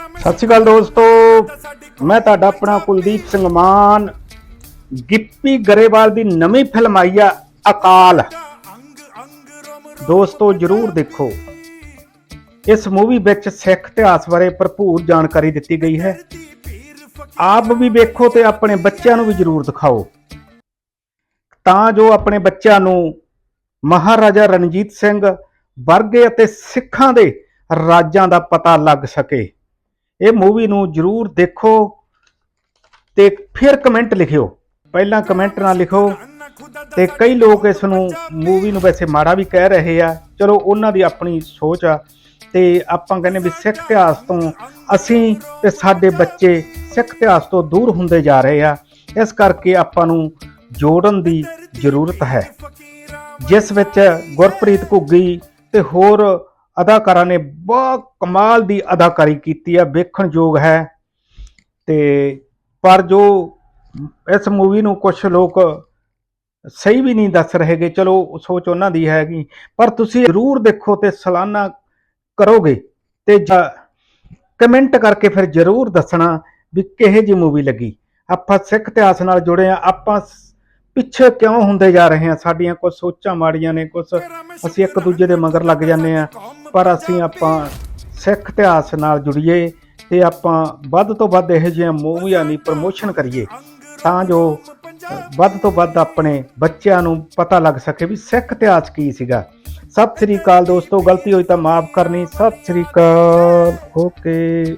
ਸਤਿ ਸ਼੍ਰੀ ਅਕਾਲ ਦੋਸਤੋ। ਮੈਂ ਤੁਹਾਡਾ ਆਪਣਾ ਕੁਲਦੀਪ ਸਿੰਘ ਮਾਨ। ਗਿੱਪੀ ਗਰੇਵਾਲ ਦੀ ਨਵੀਂ ਫਿਲਮ ਆਈ ਆ, ਅਕਾਲ। ਦੋਸਤੋ, ਜਰੂਰ ਦੇਖੋ। ਇਸ ਮੂਵੀ ਵਿੱਚ ਸਿੱਖ ਇਤਿਹਾਸ ਬਾਰੇ ਭਰਪੂਰ ਜਾਣਕਾਰੀ ਦਿੱਤੀ ਗਈ ਹੈ। ਆਪ ਵੀ ਵੇਖੋ ਤੇ ਆਪਣੇ ਬੱਚਿਆਂ ਨੂੰ ਵੀ ਜਰੂਰ ਦਿਖਾਓ। ਤਾਂ ਜੋ ਆਪਣੇ ਬੱਚਿਆਂ ਨੂੰ ਮਹਾਰਾਜਾ ਰਣਜੀਤ ਸਿੰਘ ਵਰਗੇ ਅਤੇ ਸਿੱਖਾਂ ਦੇ ਰਾਜਾਂ ਦਾ ਪਤਾ ਲੱਗ ਸਕੇ। ਇਹ ਮੂਵੀ ਨੂੰ ਜਰੂਰ ਦੇਖੋ ਤੇ ਫਿਰ ਕਮੈਂਟ ਲਿਖਿਓ। ਪਹਿਲਾਂ ਕਮੈਂਟ ਨਾ ਲਿਖੋ ਤੇ ਕਈ ਲੋਕ ਇਸ ਨੂੰ ਮੂਵੀ ਨੂੰ ਵੈਸੇ ਮਾੜਾ ਵੀ ਕਹਿ ਰਹੇ ਆ। ਚਲੋ, ਉਹਨਾਂ ਦੀ ਆਪਣੀ ਸੋਚ ਆ ਤੇ ਆਪਾਂ ਕਹਿੰਦੇ ਵੀ ਸਿੱਖ ਇਤਿਹਾਸ ਤੋਂ ਅਸੀਂ ਤੇ ਸਾਡੇ ਬੱਚੇ ਸਿੱਖ ਇਤਿਹਾਸ ਤੋਂ ਦੂਰ ਹੁੰਦੇ ਜਾ ਰਹੇ ਆ। ਇਸ ਕਰਕੇ ਆਪਾਂ ਨੂੰ ਜੋੜਨ ਦੀ ਜ਼ਰੂਰਤ ਹੈ। ਜਿਸ ਵਿੱਚ ਗੁਰਪ੍ਰੀਤ ਘੁੱਗੀ ਤੇ ਹੋਰ ਅਦਾਕਾਰਾਂ ਨੇ ਬਹੁਤ ਕਮਾਲ ਦੀ ਅਦਾਕਾਰੀ ਕੀਤੀ ਹੈ ਵੇਖਣਯੋਗ ਹੈ। ਤੇ ਪਰ ਜੋ ਇਸ ਮੂਵੀ ਨੂੰ ਕੁਝ ਲੋਕ ਸਹੀ ਵੀ ਨਹੀਂ ਦੱਸ ਰਹੇਗੇ ਚਲੋ ਸੋਚ ਉਹਨਾਂ ਦੀ ਹੈਗੀ ਪਰ ਤੁਸੀਂ ਜ਼ਰੂਰ ਦੇਖੋ ਤੇ ਸਲਾਨਾ ਕਰੋਗੇ ਤੇ ਕਮੈਂਟ ਕਰਕੇ ਫਿਰ ਜ਼ਰੂਰ ਦੱਸਣਾ ਵੀ ਕਿਹੇ ਜੀ ਮੂਵੀ ਲੱਗੀ। ਆਪਾਂ ਸਿੱਖ ਇਤਿਹਾਸ ਨਾਲ ਜੁੜੇ ਆ, ਆਪਾਂ ਪਿੱਛੇ ਕਿਉਂ ਹੁੰਦੇ ਜਾ ਰਹੇ ਆ? ਸਾਡੀਆਂ ਕੁਝ ਸੋਚਾਂ ਮਾੜੀਆਂ ਨੇ ਕੁਝ ਅਸੀਂ ਇੱਕ ਦੂਜੇ ਦੇ ਮਗਰ ਲੱਗ ਜਾਂਦੇ ਆ। ਪਰ ਅਸੀਂ ਆਪਾਂ ਸਿੱਖ ਇਤਿਹਾਸ ਨਾਲ ਜੁੜੀਏ ਤੇ ਆਪਾਂ ਵੱਧ ਤੋਂ ਵੱਧ ਇਹੋ ਜਿਹੀਆਂ ਮੂਵੀਆਂ ਦੀ ਪ੍ਰਮੋਸ਼ਨ ਕਰੀਏ, ਤਾਂ ਜੋ ਵੱਧ ਤੋਂ ਵੱਧ ਆਪਣੇ ਬੱਚਿਆਂ ਨੂੰ ਪਤਾ ਲੱਗ ਸਕੇ ਵੀ ਸਿੱਖ ਇਤਿਹਾਸ ਕੀ ਸੀਗਾ। ਸਤਿ ਸ੍ਰੀ ਅਕਾਲ ਦੋਸਤੋ, ਗਲਤੀ ਹੋਈ ਤਾਂ ਮਾਫ ਕਰਨੀ। ਸਤਿ ਸ੍ਰੀ ਅਕਾਲ। ਓਕੇ